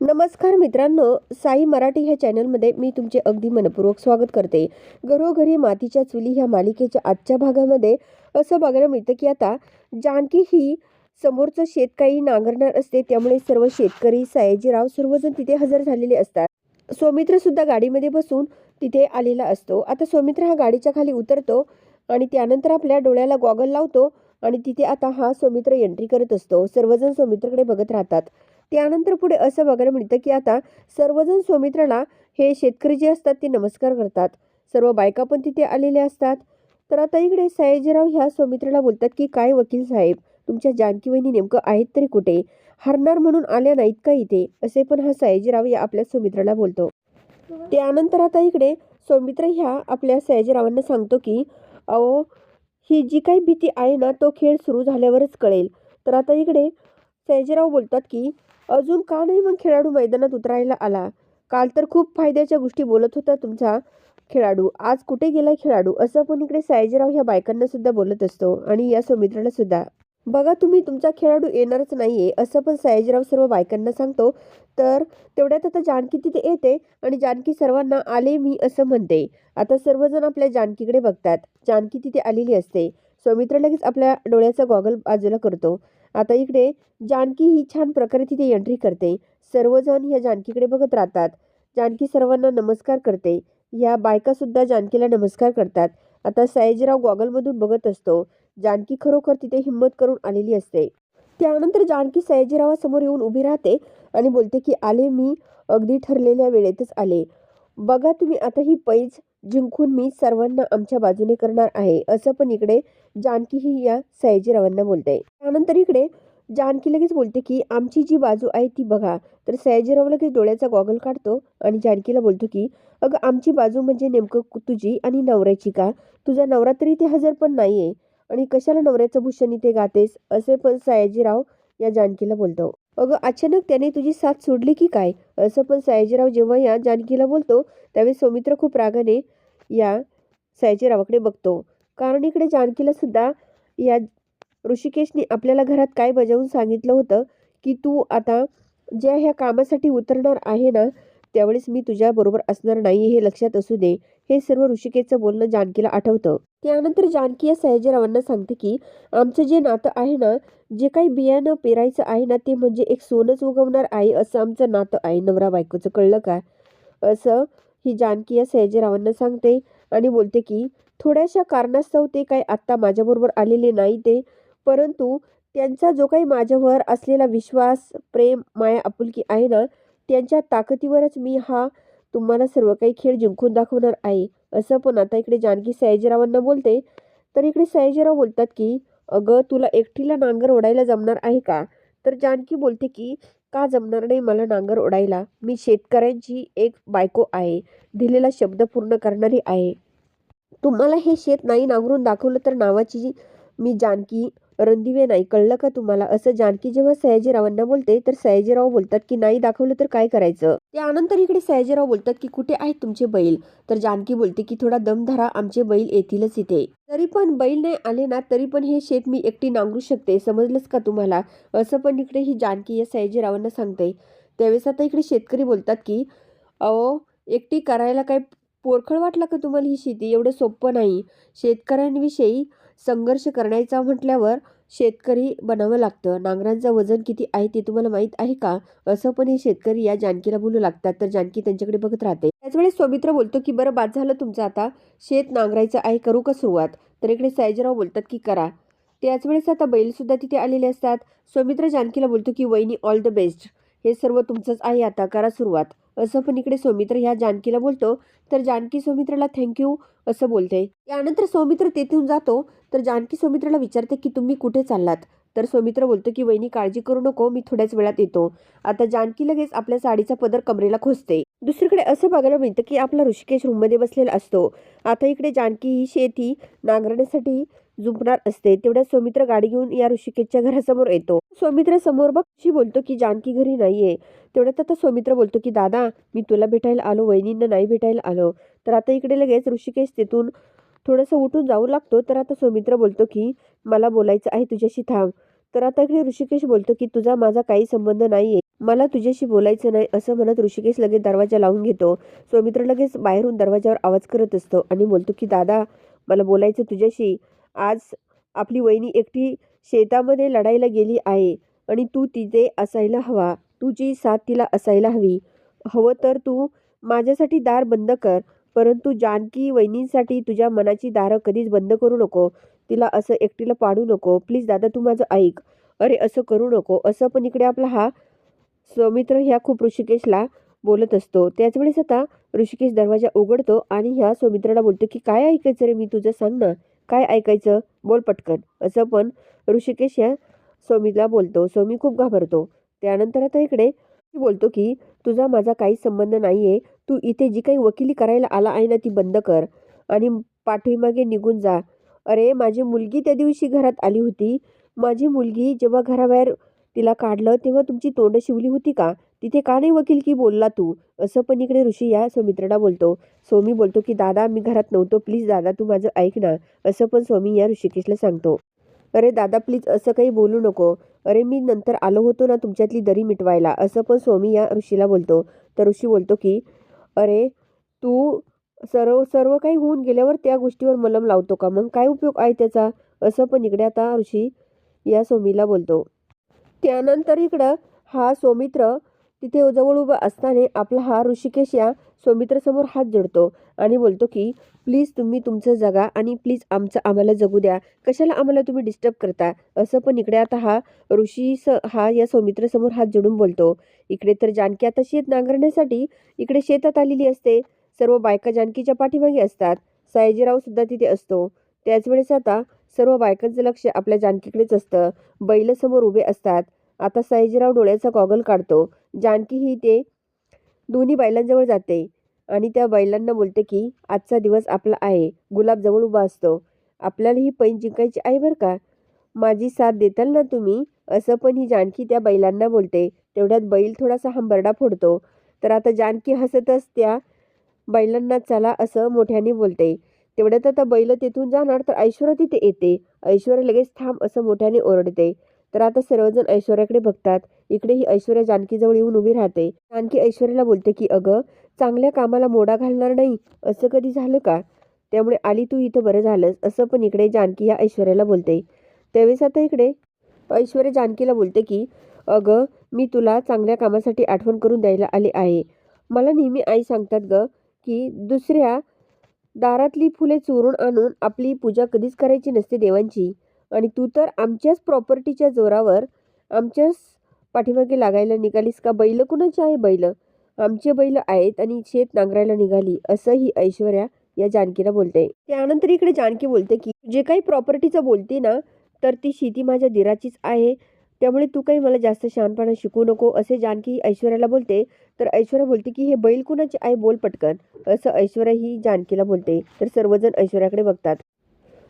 नमस्कार मित्रांनो साई मराठी ह्या चॅनलमध्ये मी तुमचे अगदी मनपूर्वक स्वागत करते. घरोघरी मातीच्या चुली ह्या मालिकेच्या आजच्या भागामध्ये असं बघायला मिळतं की आता जानकी ही समोरचं शेत काही नांगरणार असते त्यामुळे सर्व शेतकरी सयाजीराव सर्वजण तिथे हजर झालेले असतात. सौमित्र सुद्धा गाडीमध्ये बसून तिथे आलेला असतो. आता सौमित्र हा गाडीच्या खाली उतरतो आणि त्यानंतर आपल्या डोळ्याला गॉगल लावतो आणि तिथे आता हा सौमित्र एंट्री करत असतो. सर्वजण सौमित्रकडे बघत राहतात. त्यानंतर पुढे असं बघायला मिळतं की आता सर्वजण सौमित्राला हे शेतकरी जे असतात ते नमस्कार करतात. सर्व बायका पण तिथे आलेल्या असतात. तर आता इकडे सयाजीराव ह्या सौमित्राला बोलतात की काय वकील साहेब तुमच्या जानकी वहिनी नेमकं आहेत तरी कुठे? हरणार म्हणून आल्या नाहीत का इथे? असे पण हा सयाजीराव या आपल्या सौमित्राला बोलतो. त्यानंतर आता इकडे सौमित्र ह्या आपल्या सयाजीरावांना सांगतो की अहो ही जी काही भीती आहे ना तो खेळ सुरू झाल्यावरच कळेल. तर आता इकडे सयाजीराव बोलतात की अजून का नाही मग खेळाडू मैदानात उतरायला आला? काल तर खूप फायद्याच्या गोष्टी बोलत होता तुमचा खेळाडू. आज कुठे गेला खेळाडू? असं पण इकडे सयाजीराव ह्या बायकांना सुद्धा बोलत असतो आणि या सौमित्राला सुद्धा. बघा तुम्ही तुमचा खेळाडू येणारच नाहीये असं पण सयाजीराव सर्व बायकांना सांगतो. तर तेवढ्यात आता जानकी तिथे येते आणि जानकी सर्वांना आले मी असं म्हणते. आता सर्वजण आपल्या जानकीकडे बघतात. जानकी तिथे आलेली असते. सौमित्र लगेच आपल्या डोळ्याचा गॉगल बाजूला करतो. आता इकडे जानकी ही छान प्रकारे तिथे एंट्री करते. सर्वजण या जानकीकडे बघत राहतात. जानकी सर्वांना नमस्कार करते. या बायकासुद्धा जानकीला नमस्कार करतात. आता सयाजीराव गॉगलमधून बघत असतो. जानकी खरोखर तिथे हिंमत करून आलेली असते. त्यानंतर जानकी सयाजीरावासमोर येऊन उभी राहते आणि बोलते की आले मी. अगदी ठरलेल्या वेळेतच आले. बघा तुम्ही आता ही पैज जिंकून मी सर्वांना आमच्या बाजूने करणार आहे असं पण इकडे जानकी ही या सयाजीरावांना बोलते त्यानंतर इकडे जानकी लगेच बोलते की आमची जी बाजू आहे ती बघा. तर सयाजीराव लगेच डोळ्याचा गॉगल काढतो आणि जानकीला बोलतो की अगं आमची बाजू म्हणजे नेमकं कु- तुझी आणि नवऱ्याची का? तुझा नवरा तरी ते हजर पण नाही आहे आणि कशाला नवऱ्याचं भूषण इथे गातेस? असे पण सयाजीराव या जानकीला बोलतो. अगं अचानक त्याने तुझी साथ सोडली की काय? असं पण सयाजीराव जेव्हा या जानकीला बोलतो त्यावेळी सौमित्र खूप रागाने या सयाजीरावाकडे बघतो. कारण इकडे जानकीला सुद्धा या ऋषिकेशने आपल्याला घरात काय बजावून सांगितलं होतं की तू आता ज्या ह्या कामासाठी उतरणार आहे ना त्यावेळेस मी तुझ्याबरोबर असणार नाही हे लक्षात असू दे. हे सर्व ऋषिकेचं बोलणं जानकीला आठवतं. त्यानंतर जानकी या सयाजीरावांना सांगते की आमचं जे नातं आहे ना जे काही बियाणं पेरायचं आहे ना ते म्हणजे एक सोनच उगवणार आहे असं आमचं नातं आहे. नवरा बायकोचं कळलं का? असं ही जानकी या सयाजीरावांना सांगते आणि बोलते की थोड्याशा कारणास्तव ते काय आत्ता माझ्याबरोबर आलेले नाही ते परंतु त्यांचा जो काही माझ्यावर असलेला विश्वास प्रेम माया आपुलकी आहे ना त्यांच्या ताकदीवरच मी हा तुम्हाला सर्व काही खेळ जिंकून दाखवणार आहे. असं पण आता इकडे जानकी सयाजीरावांना बोलते. तर इकडे सयाजीराव बोलतात की अगं तुला एकटीला नांगर ओढायला जमणार आहे का? तर जानकी बोलते की का जमणार नाही मला नांगर ओढायला? मी शेतकऱ्यांची एक बायको आहे. दिलेला शब्द पूर्ण करणारी आहे. तुम्हाला हे शेत नाही नांगरून दाखवलं तर नावाची मी जानकी रणदिवे नाही कळलं का तुम्हाला? असं जानकी जेव्हा सयाजीरावांना बोलते तर सयाजीराव बोलतात की नाही दाखवलं तर काय करायचं? त्यानंतर इकडे सयाजीराव बोलतात की कुठे आहेत तुमचे बैल? तर जानकी बोलते की थोडा दम धरा आमचे बैल येतीलच इथे. तरी पण बैल नाही आले ना तरी पण हे शेत मी एकटी नांगरू शकते समजलंच का तुम्हाला? असं पण इकडे ही जानकी या सयाजीरावांना सांगते. त्यावेळेस आता इकडे शेतकरी बोलतात की अहो एकटी करायला काय पोरखळ वाटला का तुम्हाला ही शेती? एवढं सोपं नाही. शेतकऱ्यांविषयी संघर्ष करायचा म्हटल्यावर शेतकरी बनावं लागतं. नांगरांचं वजन किती आहे ते तुम्हाला माहीत आहे का? असं पण हे शेतकरी या जानकीला बोलू लागतात. तर जानकी त्यांच्याकडे बघत राहते. त्याच वेळेस सौमित्र बोलतो की बरं बाद झालं तुमचं आता. शेत नांगरायचं आहे करू का सुरुवात? तर इकडे सयाजीराव बोलतात की करा. त्याच वेळेस आता बैलसुद्धा तिथे आलेले असतात. सौमित्र जानकीला बोलतो की वहिनी ऑल द बेस्ट हे सर्व तुमचंच आहे आता. करा सुरुवात. असं पण इकडे सौमित्र ह्या जानकीला बोलतो तर जानकी सौमित्रला थँक्यू असं बोलते. यानंतर सौमित्र तेथून जातो तर जानकी सौमित्राला विचारते की तुम्ही कुठे चाललात? तर सौमित्र बोलतो की वहिनी काळजी करू नको मी थोड्याच वेळात येतो. आता जानकी लगेच आपल्या साडीचा पदर कमरेला खोसते दुसरीकडे असं बघायला मिळतं की आपला ऋषिकेश रूममध्ये बसलेला असतो. आता इकडे जानकी ही शेती नांगरण्यासाठी झुंपणार असते तेवढ्या सौमित्र गाडी घेऊन या ऋषिकेशच्या घरासमोर येतो. सौमित्र समोर बघशी बोलतो की जानकी घरी नाहीये. तेवढ्यात आता सौमित्र बोलतो की दादा मी तुला भेटायला आलो वहिनींना नाही भेटायला आलो. तर आता इकडे लगेच ऋषिकेश तिथून थोडंसं उठून जाऊ लागतो. तर आता सौमित्र बोलतो की मला बोलायचं आहे तुझ्याशी थांब. तर आता इकडे ऋषिकेश बोलतो की तुझा माझा काही संबंध नाहीये. मला तुझ्याशी बोलायचं नाही असं म्हणत ऋषिकेश लगेच दरवाजा लावून घेतो. सौमित्र लगेच बाहेरून दरवाजावर आवाज करत असतो आणि बोलतो की दादा मला बोलायचं तुझ्याशी. आज आपली वहिनी एकटी शेतामध्ये लढायला गेली आहे आणि तू तिथे असायला हवा. तुझी साथ तिला असायला हवी. हवं तर तू माझ्यासाठी दार बंद कर परंतु जानकी वहिनींसाठी तुझ्या मनाची दारं कधीच बंद करू नको. तिला असं एकटीला पाडू नको. प्लीज दादा तू माझं ऐक. अरे असं करू नको. असं पण इकडे आपला हा सौमित्र ह्या खूप ऋषिकेशला बोलत असतो. त्याच वेळेस आता ऋषिकेश दरवाजा उघडतो आणि ह्या सौमित्राला बोलतो की काय ऐकायचं रे मी तुझं? सांग ना. काय ऐकायचं? बोल पटकन. असं पण ऋषिकेश या सौमीला बोलतो. सौमी खूप घाबरतो. त्यानंतर आता इकडे बोलतो की तुझा माझा काहीच संबंध नाही आहे तू इथे जी काही वकिली करायला आला आहे ना ती बंद कर आणि पाठीमागे निघून जा. अरे माझी मुलगी त्या दिवशी घरात आली होती. माझी मुलगी जेव्हा घराबाहेर तिला काढलं तेव्हा तुमची तोंड शिवली होती का? तिथे का नाही वकील की बोलला तू? असं पण इकडे ऋषी या सौमित्राला बोलतो. स्वामी बोलतो की दादा मी घरात नव्हतो. प्लीज दादा तू माझं ऐक ना. असं पण स्वामी या ऋषिकेशला सांगतो. अरे दादा प्लीज असं काही बोलू नको. अरे मी नंतर आलो होतो ना तुमच्यातली दरी मिटवायला. असं पण स्वामी या ऋषीला बोलतो. तर ऋषी बोलतो की अरे तू सर्व सर्व काही होऊन गेल्यावर त्या गोष्टीवर मलम लावतो का? मग काय उपयोग आहे त्याचा? असं पण इकडे आता ऋषी या सोमीला बोलतो. त्यानंतर इकडं हा सौमित्र तिथे जवळ उभा असताना आपला हा ऋषिकेश या सौमित्रासमोर हात जोडतो आणि बोलतो की प्लीज तुम्ही तुमचं जगा आणि प्लीज आमचं आम्हाला जगू द्या. कशाला आम्हाला तुम्ही डिस्टर्ब करता? असं पण इकडे आता हा ऋषी स हा या सौमित्रासमोर हात जोडून बोलतो. इकडे तर जानकी आता शेत नांगरण्यासाठी इकडे शेतात आलेली असते. सर्व बायका जानकीच्या पाठीमागे असतात. सयाजीराव सुद्धा तिथे असतो. त्याच वेळेस आता सर्व बायकांचं लक्ष आपल्या जानकीकडेच असतं. बैलसमोर उभे असतात. आता सयाजीराव डोळ्याचा गॉगल काढतो. जानकी ही ते दोन्ही बैलांजवळ जाते आणि त्या बैलांना बोलते की आजचा दिवस आपला आहे. गुलाब जवळ उभा असतो. आपल्याला ही पैन जिंकायची आहे बरं का? माझी साथ देताल ना तुम्ही? असं पण ही जानकी त्या बैलांना बोलते. तेवढ्यात बैल थोडासा हंबरडा फोडतो. तर आता जानकी हसतच त्या बैलांना चला असं मोठ्याने बोलते. तेवढ्यात आता बैल तिथून जाणार तर ऐश्वर्या तिथे येते. ऐश्वर्या लगेच थांब असं मोठ्याने ओरडते. तर आता सर्वजण ऐश्वर्याकडे बघतात. इकडे ही ऐश्वर्या जानकीजवळ येऊन उभी राहते. जानकी ऐश्वर्याला बोलते की अगं चांगल्या कामाला मोडा घालणार नाही. असं कधी झालं का? त्यामुळे आली तू इथं बरं झालंस. असं पण इकडे जानकी ह्या ऐश्वर्याला बोलते. त्यावेळेस आता इकडे? ऐश्वर्या जानकीला बोलते की अगं मी तुला चांगल्या कामासाठी आठवण करून द्यायला आले आहे. मला नेहमी आई सांगतात ग की दुसऱ्या दारातली फुले चोरून आणून आपली पूजा कधीच करायची नसते देवांची. आणि तू तर आमच्याच प्रॉपर्टीच्या जोरावर आमच्याच पाठीमागे लागायला निघालीस का? बैल कुणाची आहे बैल? आमचे बैल आहेत आणि शेत नांगरायला निघाली असं ही ऐश्वर्या या जानकीला बोलते. त्यानंतर इकडे जानकी बोलते की जे काही प्रॉपर्टीचं बोलते ना तर ती शेती माझ्या दिराचीच आहे. त्यामुळे तू काही मला जास्त शहाणपणा शिकू नको असे जानकी ऐश्वर्याला बोलते. तर ऐश्वर्या बोलते की हे बैल कुणाचे आहे? बोल पटकन असं ऐश्वर्या ही जानकीला बोलते. तर सर्वजण ऐश्वर्याकडे बघतात.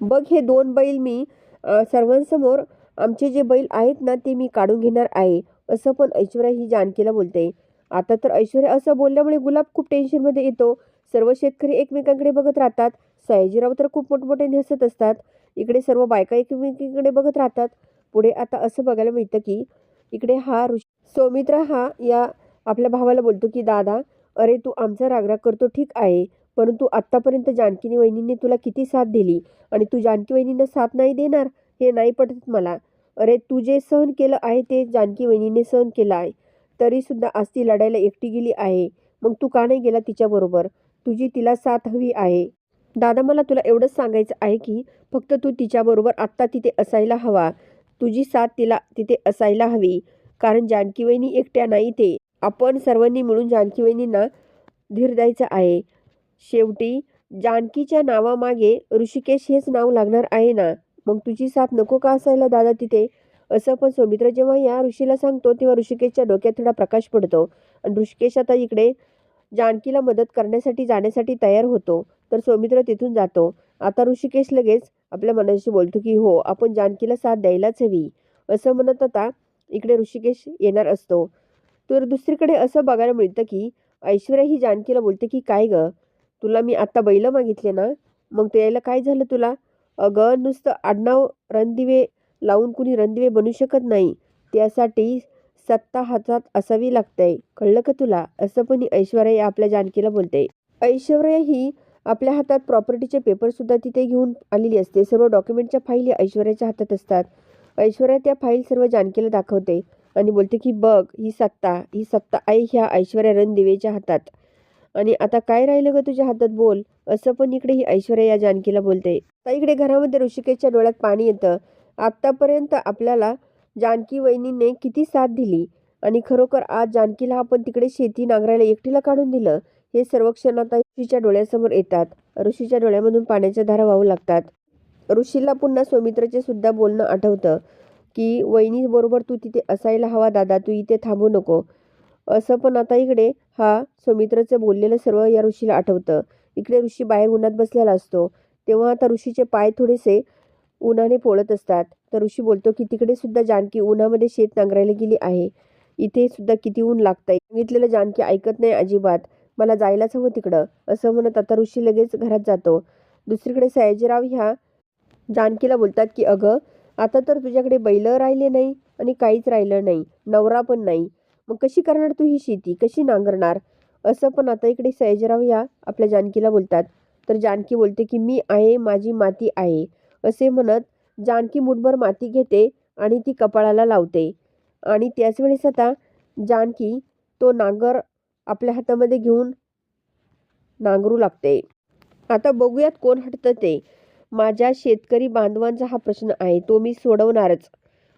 बघ हे दोन बैल मी सर्वांसमोर आमचे जे बैल आहेत ना ते मी काढून घेणार आहे असं पण ऐश्वर्या ही जानकीला बोलते. आता तर ऐश्वर्या असं बोलल्यामुळे गुलाब खूप टेन्शनमध्ये येतो. सर्व शेतकरी एकमेकांकडे बघत राहतात. सयाजीराव तर खूप मोठमोठे हसत असतात. इकडे सर्व बायका एकमेकीकडे बघत राहतात. पुढे आता असं बघायला मिळतं की इकडे हा ऋषी सौमित्रा हा या आपल्या भावाला बोलतो की दादा अरे तू आमचा रागराग करतो ठीक आहे. परंतु आत्तापर्यंत जानकीनी वहिनींनी तुला किती साथ दिली आणि तू जानकी वहिनींना साथ नाही देणार हे नाही पटत मला. अरे तू जे सहन केलं आहे ते जानकी वहिनीने सहन केलं आहे. तरीसुद्धा आज ती लढायला एकटी गेली आहे. मग तू का नाही गेला तिच्याबरोबर तुझी तिला साथ हवी आहे. दादा मला तुला एवढंच सांगायचं आहे की फक्त तू तिच्याबरोबर आत्ता तिथे असायला हवा. तुझी साथ तिला तिथे असायला हवी. कारण जानकी वहिनी एकट्या नाही ते. आपण सर्वांनी मिळून जानकी वहिनींना धीर द्यायचा आहे. शेवटी जानकीच्या नावामागे ऋषिकेश हेच नाव लागणार आहे ना? मग तुझी साथ नको का असायला दादा तिथे? असं पण सौमित्र जेव्हा या ऋषीला सांगतो तेव्हा ऋषिकेशच्या डोक्यात थोडा प्रकाश पडतो. आणि ऋषिकेश आता इकडे जानकीला मदत करण्यासाठी जाण्यासाठी तयार होतो. तर सौमित्र तिथून जातो. आता ऋषिकेश लगेच आपल्या मनाशी बोलतो की हो आपण जानकीला साथ द्यायलाच हवी. असं म्हणत आता इकडे ऋषिकेश येणार असतो. तर दुसरीकडे असं बघायला मिळतं की ऐश्वर्या ही जानकीला बोलते की काय गं? तुला मी आत्ता बैल मागितले ना मग ते यायला काय झालं तुला? अगं नुसतं आडनाव रणदिवे लावून कुणी रणदिवे बनू शकत नाही. त्यासाठी सत्ता हातात असावी लागते. कळलं का तुला? असं पण ऐश्वर्या आपल्या जानकीला बोलते. ऐश्वर्या ही आपल्या हातात प्रॉपर्टीचे पेपर सुद्धा तिथे घेऊन आलेली असते. सर्व डॉक्युमेंटच्या फाईल या ऐश्वर्याच्या हातात असतात. ऐश्वर्या त्या फाईल सर्व जानकीला दाखवते आणि बोलते की बघ ही सत्ता ही सत्ता आहे ह्या ऐश्वर्या रणदिवेच्या हातात. आणि आता काय राहिलं ग तुझ्या हातात बोल? असं पण इकडे ही ऐश्वर्या या जानकीला बोलते. आता इकडे घरामध्ये ऋषिकेशच्या डोळ्यात पाणी येतं. आत्तापर्यंत आपल्याला जानकी वहिनीने किती साथ दिली? आणि खरोखर आज जानकीला आपण तिकडे शेती नांगरायला एकटीला काढून दिलं? हे सर्व क्षण आता ऋषीच्या डोळ्यासमोर येतात. ऋषीच्या डोळ्यामधून पाण्याच्या धारा वाहू लागतात. ऋषीला पुन्हा सौमित्रचे सुद्धा बोलणं आठवतं की वहिनी बरोबर तू तिथे असायला हवा दादा. तू इथे थांबू नको. असं पण आता इकडे हा सौमित्रचं बोललेलं सर्व या ऋषीला आठवतं. इकडे ऋषी बाहेर उन्हात बसलेला असतो. तेव्हा आता ऋषीचे पाय थोडेसे उन्हाने पोळत असतात. तर ऋषी बोलतो की तिकडे सुद्धा जानकी उन्हामध्ये शेत नांगरायला गेली आहे. इथे सुद्धा किती ऊन लागतंय. सांगितलेलं जानकी ऐकत नाही अजिबात. मला जायलाच हवं तिकडं. असं म्हणत आता ऋषी लगेच घरात जातो. दुसरीकडे सयाजीराव ह्या जानकीला बोलतात की अगं आता तर तुझ्याकडे बैल राहिले नाही आणि काहीच राहिलं नाही. नवरा पण नाही. मग कशी करणार तू ही शेती? कशी नांगरणार? असं पण आता इकडे सयाजीराव या आपल्या जानकीला बोलतात. तर जानकी बोलते की मी आहे माझी माती आहे. असे म्हणत जानकी मुठभर माती घेते आणि ती कपाळाला लावते. आणि त्याच वेळेस आता जानकी तो नांगर आपल्या हातामध्ये घेऊन नांगरू लागते. आता बघूयात कोण हटतं ते. माझ्या शेतकरी बांधवांचा हा प्रश्न आहे तो मी सोडवणारच.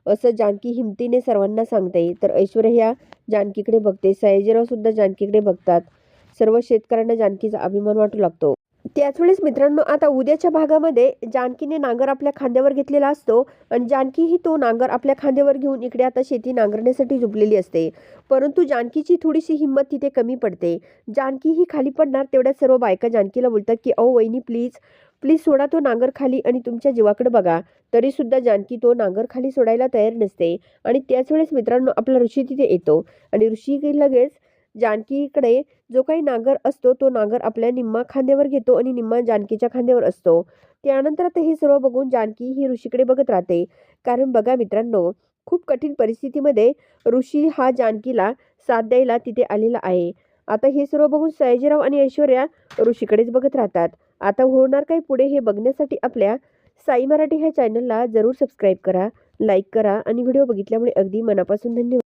असं जानकी हिमतीने सर्वांना सांगते. तर ऐश्वर्या ह्या जानकीकडे बघते. सयाजीराव सुद्धा जानकीकडे बघतात. सर्व शेतकऱ्यांना जानकीचा अभिमान वाटू लागतो. त्याच वेळेस मित्रांनो आता उद्याच्या भागामध्ये जानकीने नांगर आपल्या खांद्यावर घेतलेला असतो आणि जानकी ही तो नांगर आपल्या खांद्यावर घेऊन इकडे आता शेती नांगरण्यासाठी झुपलेली असते. परंतु जानकीची थोडीशी हिंमत तिथे कमी पडते. जानकी ही खाली पडणार तेवढ्या सर्व बायका जानकीला बोलतात की अहो वहिनी प्लीज प्लीज सोडा तो नांगर खाली आणि तुमच्या जीवाकडे बघा. तरी सुद्धा जानकी तो नांगर खाली सोडायला तयार नसते आणि त्याच वेळेस मित्रांनो आपला ऋषी तिथे येतो. आणि ऋषी लगेच जानकीकडे जो काही नांगर असतो तो नांगर आपल्या निम्मा खांद्यावर घेतो आणि निम्मा जानकीच्या खांद्यावर असतो. त्यानंतर आता हे सर्व बघून जानकी ही ऋषीकडे बघत राहते. कारण बघा मित्रांनो खूप कठीण परिस्थितीमध्ये ऋषी हा जानकीला साथ द्यायला तिथे आलेला आहे. आता हे सर्व बघून सयाजीराव आणि ऐश्वर्या ऋषीकडेच बघत राहतात. आता होणार काय पुढे हे बघण्यासाठी आपल्या साई मराठी ह्या चॅनलला जरूर सबस्क्राईब करा लाईक करा आणि व्हिडिओ बघितल्यामुळे अगदी मनापासून धन्यवाद.